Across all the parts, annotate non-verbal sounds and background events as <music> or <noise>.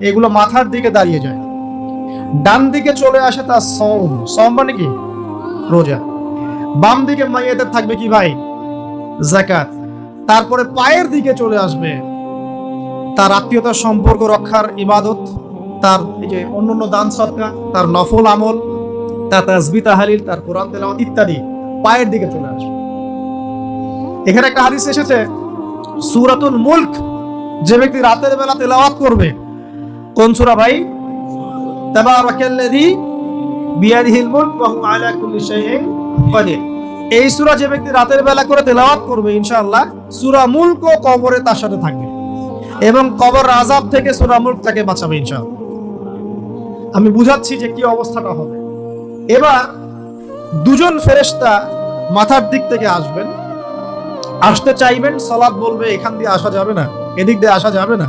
এগুলো মাথার দিকে দাঁড়িয়ে যায়। ডান দিকে চলে আসে তার সম। সম মানে কি? রোজা। বাম দিকে মাইয়াতে থাকবে কি ভাই? জাকাত তারপরে পায়ের দিকে চলে আসবে তার আত্মীয়তার সম্পর্ক রক্ষার ইবাদত, তার এই যে অন্যান্য দান সৎকা তার নফল আমল, তার তাজবি তাহালিল, তার কোরআন তেলাওয়াত ইত্যাদি পায়ের দিকে চলে আসবে। এখানে একটা হাদিস এসেছে, সূরাতুল মুলক, যে ব্যক্তি রাতের বেলা তেলাওয়াত করবে কোন সূরা ভাই? তাবারাকাল্লাযী বিয়াদিহিল মুলক ওয়া হুয়া আলা কুল্লি শাইইন কাদির। এই সূরা যে ব্যক্তি রাতের বেলা করে তেলাওয়াত করবে ইনশাআল্লাহ, সূরা মুলক ও কবরে তার সাথে থাকবে। এবং কবর আযাব থেকে সূরা মুলক তাকে বাঁচাবে ইনশাআল্লাহ। আমি বুঝাচ্ছি যে কি অবস্থাটা হবে। এবার দুজন ফেরেশতা মাথার দিক থেকে আসবেন। আসতে চাইবেন সলাৎ বলবে, এখান দিয়ে আসা যাবে না, এদিক দিয়ে আসা যাবে না।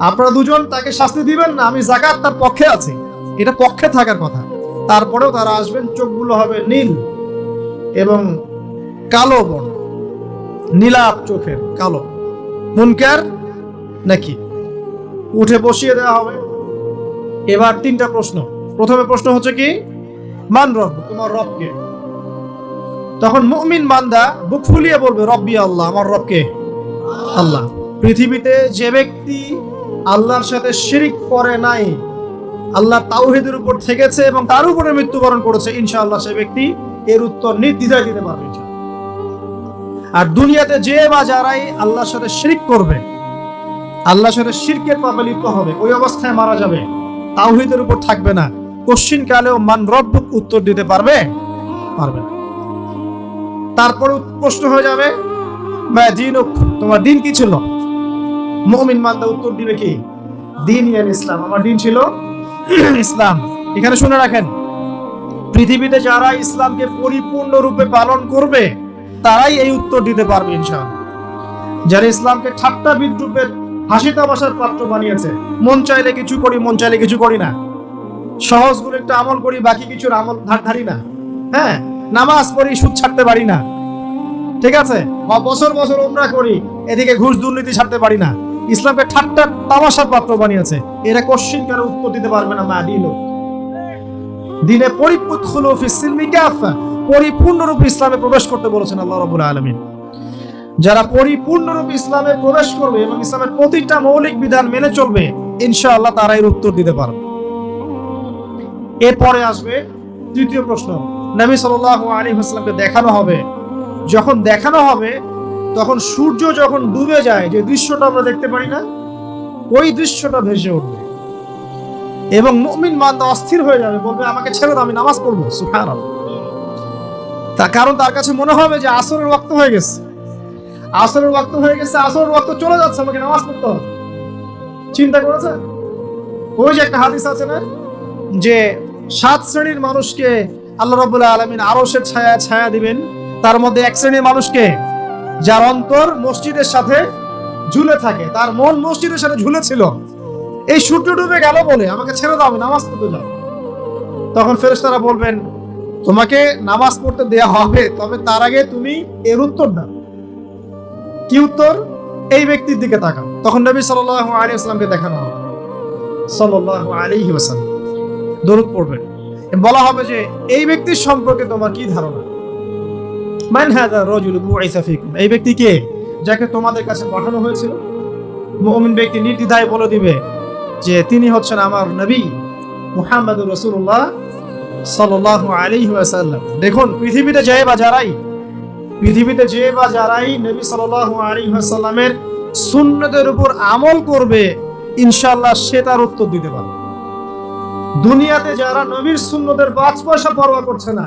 আপনারা দুজন তাকে শাস্তি দিবেন না, আমি জাকাত তার পক্ষে আছি। এটা পক্ষে থাকার কথা। তারপরেও তারা আসবেন, চোখগুলো হবে নীল এবং কালো বর্ণ। নীলাপ চোখের, কালো। মুনকার নাকি? উঠে বসিয়ে দেওয়া হবে। এবার তিনটা প্রশ্ন। প্রথমে প্রশ্ন হচ্ছে কি? মান রব, তোমার রবকে। তখন মুমিন বান্দা বুক ফুলিয়ে বলবে, রব্বি আল্লাহ, আমার রবকে। আল্লাহ। পৃথিবীতে যে ব্যক্তি আল্লাহর সাথে শিরিক করে নাই। আল্লাহ তাওহিদের উপর থেকেছে এবং তার উপরে মৃত্যুবরণ করেছে। ইনশাআল্লাহ সে ব্যক্তি এর উত্তর নির্দ্বিধায় দিতে পারবে আর দুনিয়াতে যে বা যারাই আল্লাহর সাথে শিরিক করবে, আল্লাহর সাথে শিরকের পাপে লিপ্ত হবে, ওই অবস্থায় মারা যাবে। তাওহিদের উপর থাকবে না। কোশ্চিন কালেও মান রব্বুক উত্তর দিতে পারবে? পারবে না। তারপরে প্রশ্ন হয়ে যাবে তোমার দিন কি ছিল? মুমিন মান্দা উত্তর দিবে কি? দিন ইয়ান ইসলাম। আমার দিন ছিল <clears throat> ইসলাম। এখানে শুনে রাখেন, পৃথিবীতে যারা ইসলামকে পরিপূর্ণ রূপে পালন করবে, তারাই এই উত্তর দিতে পারবে ইনশাআল্লাহ। যারা ইসলামকে ঠাট্টা বিদ্রুপের হাসি তামাশার পাত্র বানিয়েছে, মন চাইলে কিছু করি, মন চাইলে কিছু করি না। সহজ করে একটা আমল করি, বাকি কিছুর আমল ধার ধারি না। হ্যাঁ নামাজ পড়ি, সুদ ছাড়তে পারি না। ঠিক আছে? বা বছর বছর ওমরা করি, এদিকে ঘুষ দুর্নীতি ছাড়তে পারি না। ইসলামকে ঠাট্টা তামাশার পাত্র বানিয়েছে। এরা কোশ্চিন কেন উত্তর দিতে পারবে না মা দিল দিনে পরিপূর্ণ পরিপূর্ণরূপে ইসলামে প্রবেশ করতে বলেছেন আল্লাহ রাব্বুল আলামিন। যারা পরিপূর্ণরূপে ইসলামে প্রবেশ করবে এবং ইসলামের প্রতিটা মৌলিক বিধান মেনে চলবে, ইনশাআল্লাহ তারা এর উত্তর দিতে পারবে। এরপরে আসবে তৃতীয় প্রশ্ন। নবী সাল্লাল্লাহু আলাইহি ওয়াসাল্লামকে দেখানো হবে। যখন দেখানো হবে তখন সূর্য যখন ডুবে যায়, যে দৃশ্যটা আমরা দেখতে পারি না, ওই দৃশ্যটা ভেসে উঠবে। এবং মুমিন মান্দা অস্থির হয়ে যাবে, বলবে, আমাকে ছেড়ে দাও, আমি নামাজ পড়ব। সুবহানাল্লাহ। তার কারণ তার কাছে মনে হবে যে আসরের ওয়াক্ত হয়ে গেছে। আসরের ওয়াক্ত হয়ে গেছে, আসরের ওয়াক্ত চলে যাচ্ছে, আমাকে নামাজ পড়তে হবে। চিন্তা করেছেন? ওই যে একটা হাদিস আছে না, যে সাত শ্রেণির মানুষকে আল্লাহ রাব্বুল আলামিন আরশের ছায়া ছায়া দিবেন, তার মধ্যে এক শ্রেণির মানুষকে যার অন্তর মসজিদের সাথে ঝুলে থাকে। তার মন মসজিদের সাথে ঝুলে ছিল। এই সূর্য ডুবে গেল বলে আমাকে ছেড়ে দাও নামাজ পড়তে যাও তখন ফেরেশতারা বলবেন, তোমাকে নামাজ পড়তে দেয়া হবে, তবে তার আগে তুমি এর উত্তর দাও। কি উত্তর? এই ব্যক্তির দিকে তাকাও। তখন নবী সাল্লাল্লাহু আলাইহি ওয়াসাল্লামকে দেখানো হবে। সাল্লাল্লাহু আলাইহি ওয়াসাল্লাম। পড়বেন। বলা হবে যে, এই ব্যক্তির সম্পর্কে তোমার কি ধারণা? মান হাযা রাজুল এই ব্যক্তি কে? যাকে তোমাদের কাছে পাঠানো হয়েছিল? মুমিন ব্যক্তি বলে দিবে যে তিনি হচ্ছেন আমার নবী মুহাম্মদ রসুল্লাহ ওয়াসাল্লাম। দেখুন, পৃথিবীতে যে বা যারাই, পৃথিবীতে যে বা যারাই নবী সাল্লাহ আলী ওয়াসাল্লামের সুন্নতের উপর আমল করবে ইনশাল্লাহ সে তার উত্তর দিতে পারবে। দুনিয়াতে যারা নবীর সুন্নতের পাঁচ পয়সা পরোয়া করছে না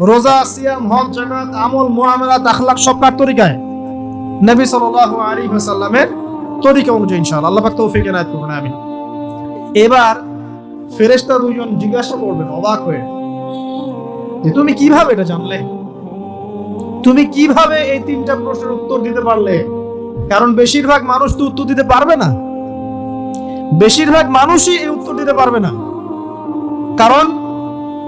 রোজা, সিয়াম, হজ, জাকাত, আমল মুআমালাত আখলাক সব কার তরিকায়? নবী সাল্লাল্লাহু আলাইহি ওয়াসাল্লামের তরিকা অনুযায়ী ইনশাআল্লাহ। আল্লাহ পাক তৌফিক এনায়েত করুন, আমিন। এবার ফেরেশতা দুইজন জিজ্ঞাসা করবেন, অবাক হয়ে, যে তুমি কীভাবে এটা জানলে? তুমি কীভাবে এই তিনটা প্রশ্নের উত্তর দিতে পারলে? কারণ বেশিরভাগ মানুষ তো উত্তর দিতে পারবে না। বেশিরভাগ মানুষই এই উত্তর দিতে পারবে না। কারণ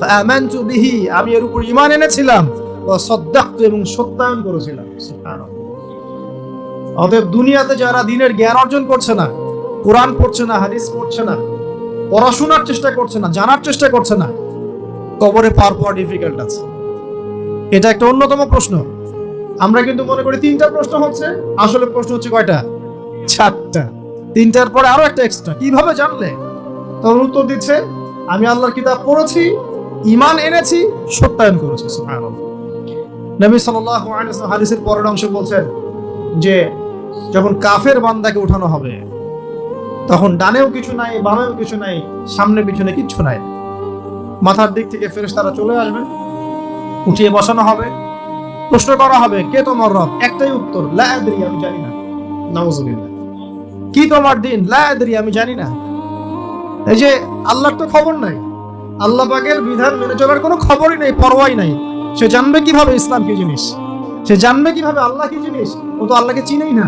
ফাআমানতু বিহি, আমি এর উপর ঈমান এনেছিলাম ও সদ্দাকতু এবং সত্যায়ন করেছিলাম। অতএব দুনিয়াতে যারা দিনের জ্ঞান অর্জন করছে না, কোরআন পড়ছে না, হাদিস পড়ছে না, পড়াশোনার চেষ্টা করছে না, জানার চেষ্টা করছে না, কবরে পার পাওয়া ডিফিকাল্ট আছে। এটা একটা অন্যতম প্রশ্ন। আমরা কিন্তু মনে করি তিনটা প্রশ্ন হচ্ছে, আসলে প্রশ্ন হচ্ছে কয়টা? চারটা। তিনটার পরে আরও একটা এক্সট্রা কীভাবে জানলে? তখন উত্তর দিচ্ছে, আমি আল্লাহর কিতাব পড়েছি ইমান এনেছি, সত্যায়ন করেছি নবী ওয়াসাল্লাম হাদিসের পরের অংশে বলছেন যে, যখন কাফের বান্দাকে উঠানো হবে, তখন ডানেও কিছু নাই, বামেও কিছু নাই, সামনে পিছনে কিচ্ছু নাই। মাথার দিক থেকে ফেরেস তারা চলে আসবে, উঠিয়ে বসানো হবে, প্রশ্ন করা হবে, কে তোমার রব? একটাই উত্তর, লা আদরি, আমি জানি না। কি তোমার দিন? লা আদরি, আমি জানি না। এই যে, আল্লাহর তো খবর নাই। আল্লাহ পাকের বিধান মেনে চলার কোনো খবরই নেই, পরোয়াই নাই। সে জানবে কীভাবে ইসলাম কি জিনিস? সে জানবে কীভাবে আল্লাহ কি জিনিস? ও তো আল্লাহকে চিনেই না।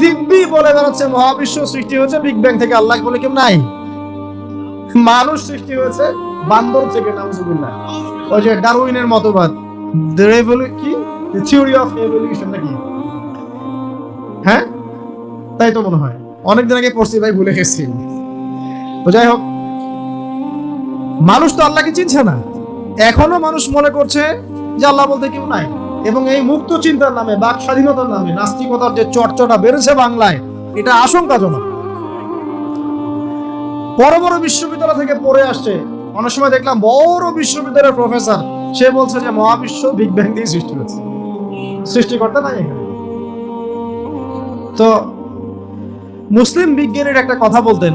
দিব্যি বলে বেড়াচ্ছে, মহাবিশ্ব সৃষ্টি হয়েছে বিগ ব্যাং থেকে আল্লাহ বলে কেউ নাই। মানুষ সৃষ্টি হয়েছে, বান্দর থেকে, নাউজুবিল্লাহ। ওই যে ডারউইনের মতবাদ। কি? থিওরি অফ এভলিউশন নাকি? হ্যাঁ? তাই তো মনে হয়। অনেকদিন আগে পড়ছি, ভাই, ভুলে গেছি। তো যাই হোক মানুষ তো আল্লাহকে চিনছে না। এখনও মানুষ মনে করছে যে আল্লাহ বলতে কেউ নাই। এবং এই মুক্ত চিন্তার নামে, বাক স্বাধীনতার নামে, নাস্তিকতার যে চর্চাটা বেড়েছে বাংলায়, এটা আশঙ্কাজনক। বড় বড় বিশ্ববিদ্যালয় থেকে পড়ে আসছে। অনেক সময় দেখলাম বড় বিশ্ববিদ্যালয়ের প্রফেসর, সে বলছে যে মহাবিশ্ব বিগ ব্যাং দিয়ে সৃষ্টি হয়েছে। সৃষ্টিকর্তা নাই তো মুসলিম বিজ্ঞানীর একটা কথা বলতেন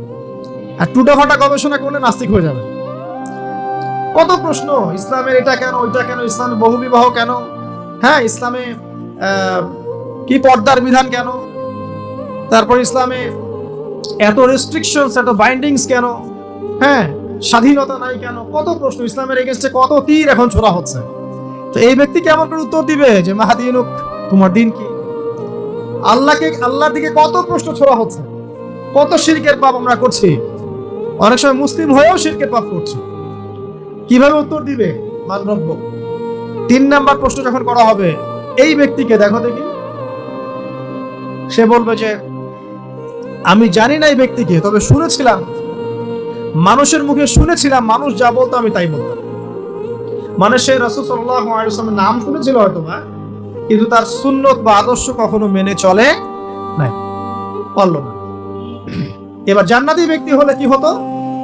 আর টুটাফাটা গবেষণা করলে নাস্তিক হয়ে যাবে। কত প্রশ্ন, ইসলামের এটা কেন, ওইটা কেন ইসলামে বহু বিবাহ কেন? হ্যাঁ ইসলামে কি পর্দার বিধান কেন? তারপর ইসলামে এত রেস্ট্রিকশনস এত বাইন্ডিংস কেন? হ্যাঁ স্বাধীনতা নাই কেন? কত প্রশ্ন, ইসলামের এগেনস্টে কত তীর এখন ছোড়া হচ্ছে? তো এই ব্যক্তি কেমন করে উত্তর দিবে যে মাহাদিনুক তোমার দিন কি? আল্লাহকে, আল্লাহর দিকে কত প্রশ্ন ছোড়া হচ্ছে? কত শিরকের পাপ আমরা করছি? অনেক সময় মুসলিম হয়েও শিরকের পাপ করছি। কীভাবে উত্তর দিবে? মানরব্য তিন নাম্বার প্রশ্ন যখন করা হবে, এই ব্যক্তিকে দেখো দেখি। সে বলবে যে, আমি জানি না এই ব্যক্তিকে, তবে শুনেছিলাম। মানুষের মুখে শুনেছিলাম, মানুষ যা বলতো আমি তাই বলতাম। মানে সে রসুল সাল্লামের নাম শুনেছিল হয়তো বা, কিন্তু তার সুন্নত বা আদর্শ কখনো মেনে চলে নাই। পারল না। এবার জান্নাতি ব্যক্তি হলে কি হতো?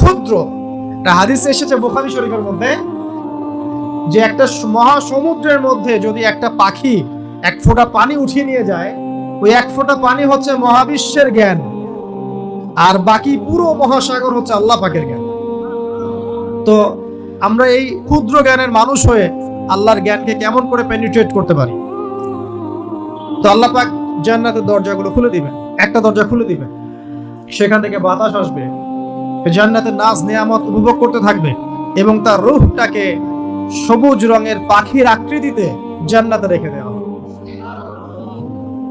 ক্ষুদ্র। হাদিস এসেছে বোখারি শরীফের মধ্যে, যে একটা মহাসমুদ্রের মধ্যে যদি একটা পাখি এক ফোঁটা পানি উঠিয়ে নিয়ে যায়, ওই এক ফোঁটা পানি হচ্ছে মহাবিশ্বের জ্ঞান, আর বাকি পুরো মহাসাগর হচ্ছে আল্লাহ পাকের জ্ঞান। তো আমরা এই ক্ষুদ্র জ্ঞানের মানুষ হয়ে আল্লাহর জ্ঞানকে কেমন করে পেনিট্রেট করতে পারি? তো আল্লাহ পাক জান্নাতের দরজাগুলো খুলে দিবেন, একটা দরজা খুলে দিবেন, সেখান থেকে বাতাস আসবে। জান্নাতের নাচ নিয়ামত উপভোগ করতে থাকবে এবং তার রূহটাকে সবুজ রঙের পাখির আকৃতিতে জান্নাতে রেখে দেওয়া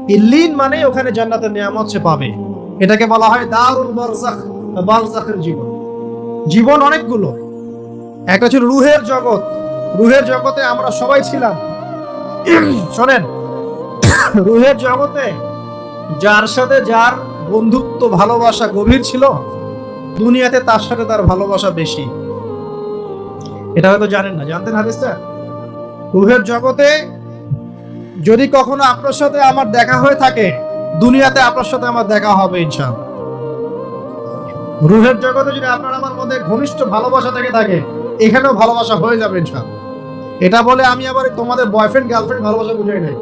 ইল্লিন মানে ওখানে জান্নাতের নিয়ামত সে পাবে। এটাকে বলা হয় দারুল বারজাখ বারজাখের জীবন। জীবন অনেকগুলো। একটা ছিল রুহের জগৎ। রুহের জগতে আমরা সবাই ছিলাম। শোনেন, রুহের জগতে যার সাথে যার বন্ধুত্ব, ভালোবাসা, গভীর ছিল দুনিয়াতে তার সাথে তার ভালোবাসা বেশি। এটা হয়তো জানেন না। জানতেন হাদিসটা? রুহের জগতে যদি কখনো আপনার সাথে আমার দেখা হয়ে থাকে, দুনিয়াতে আপনার সাথে আমার দেখা হবে ইনশাআল্লাহ। রুহের জগতে যদি আপনার আমার মধ্যে ঘনিষ্ঠ ভালোবাসা থেকে থাকে, এখানেও ভালোবাসা হয়ে যাবে ইনশাআল্লাহ। এটা বলে আমি আবার তোমাদের বয়ফ্রেন্ড গার্লফ্রেন্ড ভালোবাসা বুঝাই নাই।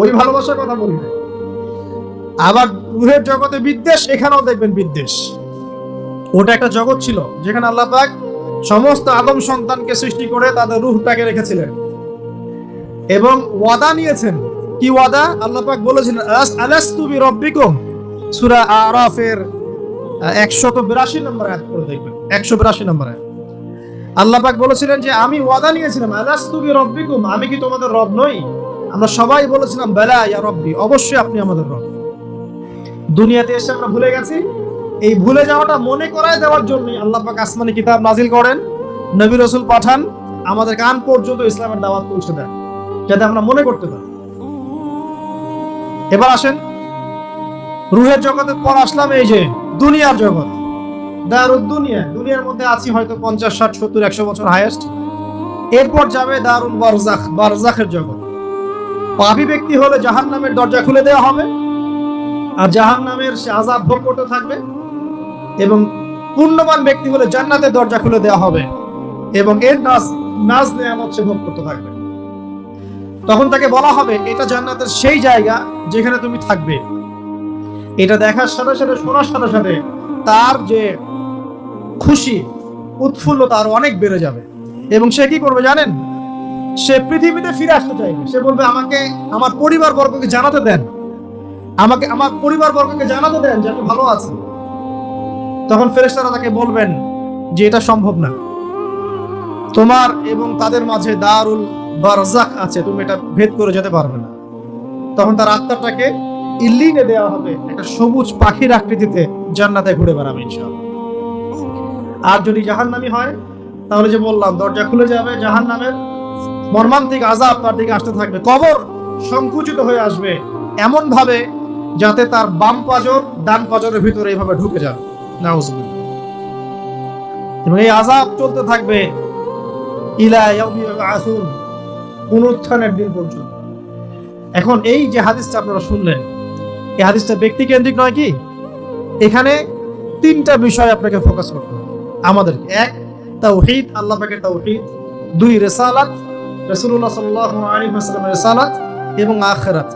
ওই ভালোবাসার কথা বলি আবার রুহের জগতে বিদ্বেষ, এখানেও দেখবেন বিদ্বেষ। ওটা একটা জগৎ ছিল, যেখানে আল্লাহ পাক সমস্ত আদম সন্তানকে সৃষ্টি করে তাদের রুহটাকে রেখেছিলেন। এবং ওয়াদা নিয়েছেন। কি ওয়াদা? আল্লাহ পাক বলেছিলেন "আলাস- আলাস্তু বিরব্বিকুম। সূরা আরাফের একশত বিরাশি নম্বর আয়াত করে দেখবেন একশো বিরাশি নম্বর আয়াত। আল্লাহ পাক বলেছিলেন যে, আমি ওয়াদা নিয়েছিলাম, আলাস্তু বিরব্বিকুম? আমি কি তোমাদের রব নই? আমরা সবাই বলেছিলাম, বেলা ইয়া রব্বি। অবশ্যই আপনি আমাদের রব। দুনিয়াতে এসে আমরা ভুলে গেছি। এই ভুলে যাওয়াটা মনে করায় দেওয়ার জন্য আল্লাহ পাক আসমানি কিতাব নাজিল করেন, নবী রসুল পাঠান, আমাদের কান পর্যন্ত ইসলামের দাওয়াত পৌঁছে দেন, যাতে আমরা মনে করতে পারি। এবার আসেন, রুহের জগতের পর আসলাম এই যে দুনিয়ার জগৎ। দারুদ দুনিয়া দুনিয়ার মধ্যে আছি হয়তো পঞ্চাশ, ষাট, সত্তর, একশো বছর হায়েস্ট এরপর যাবে দারুল বারজাখ, বারজাখের জগৎ। পাপি ব্যক্তি হলে জাহান নামের দরজা খুলে দেওয়া হবে, আর জাহান নামের সে আজাব ভোগ করতে থাকবে। এবং পুণ্যবান ব্যক্তি হলে জান্নাতের দরজা খুলে দেওয়া হবে। এবং এর নাজ নাজ নেয়ামত সে ভোগ করতে থাকবে। তখন তাকে বলা হবে, এটা জান্নাতের সেই জায়গা যেখানে তুমি থাকবে। এটা দেখার সাথে সাথে, শোনার সাথে সাথে তার যে খুশি, উৎফুল্লতা আরও অনেক বেড়ে যাবে। এবং সে কি করবে জানেন? সে পৃথিবীতে ফিরে আসতে চাইবে। সে বলবে, আমাকে আমার পরিবার বর্গকে জানাতে দেন। আমাকে, আমার পরিবার বর্গকে জানাতে দেন যে আমি ভালো আছি। তখন ফেরেশতারা তাকে বলবেন যে এটা সম্ভব না। তোমার এবং তাদের মাঝে দারুল বারজাক আছে, তুমি এটা ভেদ করে যেতে পারবে না। তখন তার আত্মাটাকে ইল্লিনে দেওয়া হবে, একটা সবুজ পাখির আকৃতিতে জান্নাতে ঘুরে বেড়াবে ইনশাআল্লাহ। আর যদি জাহান্নামী হয়, তাহলে যে বললাম, দরজা খুলে যাবে জাহান্নামের মর্মান্তিক আজাব তার দিকে আসতে থাকবে। কবর সংকুচিত হয়ে আসবে এমন ভাবে যাতে তার বাম পাজর ডান পাজরের ভিতরে এইভাবে ঢুকে যাবে। এবং এই আজাব চলতে থাকবে পুনরুত্থানের দিন পর্যন্ত। এখন এই যে হাদিসটা আপনারা শুনলেন, এই হাদিসটা ব্যক্তি কেন্দ্রিক নয় কি? এখানে তিনটা বিষয় আপনাকে ফোকাস করতে হবে। আমাদের এক, তাওহিদ, আল্লাহ পাকের তাওহিদ। দুই, রেসালাত আলী হাসলামের রেসালাত এবং আখেরাত